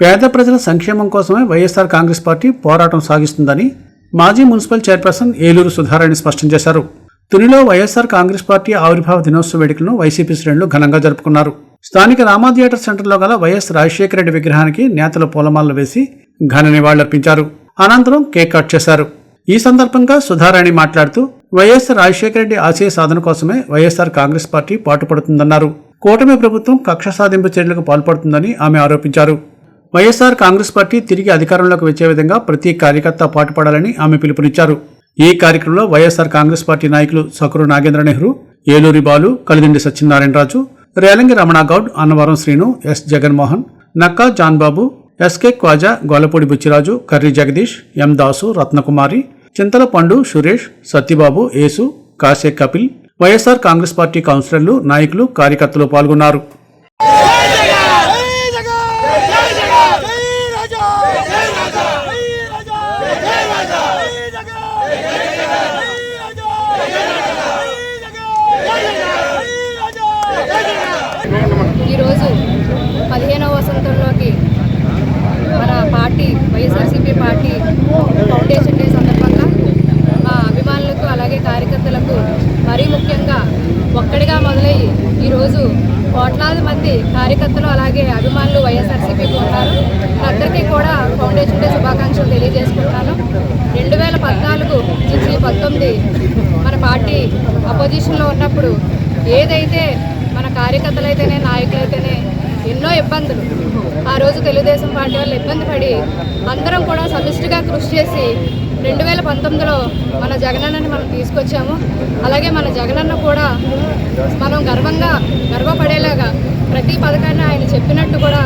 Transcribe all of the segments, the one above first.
పేద ప్రజల సంక్షేమం కోసమే వైఎస్ఆర్ కాంగ్రెస్ పార్టీ పోరాటం సాగిస్తుందని మాజీ మున్సిపల్ చైర్పర్సన్ ఏలూరు సుధారాణి స్పష్టం చేశారు. తునిలో వైఎస్ఆర్ కాంగ్రెస్ పార్టీ ఆవిర్భావ దినోత్సవ వేడుకలను వైసీపీ శ్రేణులు ఘనంగా జరుపుకున్నారు. స్థానిక రామా థియేటర్ సెంటర్లో గల వైఎస్ రాజశేఖర రెడ్డి విగ్రహానికి నేతలు పూలమాలలు వేసి ఘన నివాళులర్పించారు. అనంతరం కేక్ కట్ చేశారు. ఈ సందర్భంగా సుధారాణి మాట్లాడుతూ వైఎస్ రాజశేఖర రెడ్డి ఆశయ సాధన కోసమే వైఎస్ఆర్ కాంగ్రెస్ పార్టీ పాటుపడుతుందన్నారు. కూటమి ప్రభుత్వం కక్ష సాధింపు చర్యలకు పాల్పడుతుందని ఆమె ఆరోపించారు. వైఎస్ఆర్ కాంగ్రెస్ పార్టీ తిరిగి అధికారంలోకి వచ్చే విధంగా ప్రతి కార్యకర్త పాటుపడాలని ఆమె పిలుపునిచ్చారు. ఈ కార్యక్రమంలో వైఎస్ఆర్ కాంగ్రెస్ పార్టీ నాయకులు Sakuru Nagendra Nehru Eluri Balu Kalidindi Satyanarayanaraju Relangi Ramanagoud Annavaram Srinu S Jaganmohan Nakka Janbabu SK Khwaja Gollapudi Buchiraju Karri Jagadish M Dasu Ratnakumari Chintala Pandu Suresh Satyababu Yesu Kashe Kapil YSR Congress party councillors నాయకులు కార్యకర్తలు పాల్గొన్నారు. ప్రాంతంలోకి మన party YSRCP party foundation day సందర్భంగా మా అభిమానులకు అలాగే కార్యకర్తలకు మరీ ముఖ్యంగా ఒక్కడిగా మొదలయ్యి ఈరోజు కోట్లాది మంది కార్యకర్తలు అలాగే అభిమానులు వైఎస్ఆర్సీపీకి ఉన్నారు. అందరికీ కూడా ఫౌండేషన్ డే శుభాకాంక్షలు తెలియజేసుకుంటున్నాను రెండు వేల పద్నాలుగు నుంచి పంతొమ్మిది మన పార్టీ అపోజిషన్లో ఉన్నప్పుడు ఏదైతే మన కార్యకర్తలైతేనే నాయకులైతేనే ఇబ్బందులు. ఆ రోజు తెలుగుదేశం పార్టీ వాళ్ళు ఇబ్బంది పడి అందరం కూడా సమిష్టిగా కృషి చేసి రెండు వేల పంతొమ్మిదిలో మన జగనన్నని మనం తీసుకొచ్చాము. అలాగే మన జగనన్న కూడా మనం గర్వంగా గర్వపడేలాగా ప్రతి పథకాన్ని ఆయన చెప్పినట్టు కూడా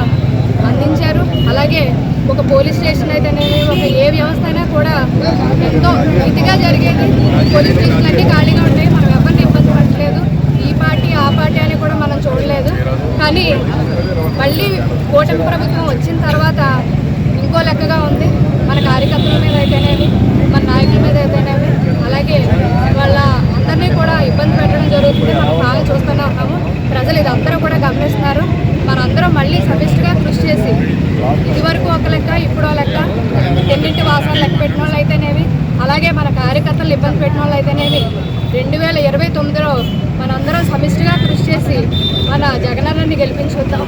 అందించారు. అలాగే ఒక పోలీస్ స్టేషన్ అయితేనేమి ఒక ఏ వ్యవస్థ అయినా కూడా ఎంతో ఇదిగా జరిగేది. పోలీస్ స్టేషన్లు అన్నీ ఖాళీగా ఉంటాయి. మనం ఎవరిని ఇబ్బంది పడట్లేదు. ఈ పార్టీ ఆ పార్టీ అని కూడా మనం చూడలేదు. కానీ మళ్ళీ కూటమి ప్రభుత్వం వచ్చిన తర్వాత ఇంకో లెక్కగా ఉంది. మన కార్యకర్తల మీద అయితేనేమి మన నాయకుల మీద అయితేనేమి అలాగే వాళ్ళ అందరినీ కూడా ఇబ్బంది పెట్టడం జరుగుతుంది. మనం బాగా చూస్తూనే ఉన్నాము. ప్రజలు ఇది అందరూ కూడా గమనిస్తున్నారు. మనందరం మళ్ళీ సమిష్టిగా కృషి చేసి ఇదివరకు ఒక లెక్క ఇప్పుడు లెక్క ఎన్నింటి వాసాలు లెక్క పెట్టిన వాళ్ళు అయితేనేవి అలాగే మన కార్యకర్తలు ఇబ్బంది పెట్టిన వాళ్ళు అయితేనేవి రెండు వేల ఇరవై తొమ్మిదిలో మనందరం సమిష్టిగా కృషి చేసి మన జగనన్నని గెలిపించుకుందాం.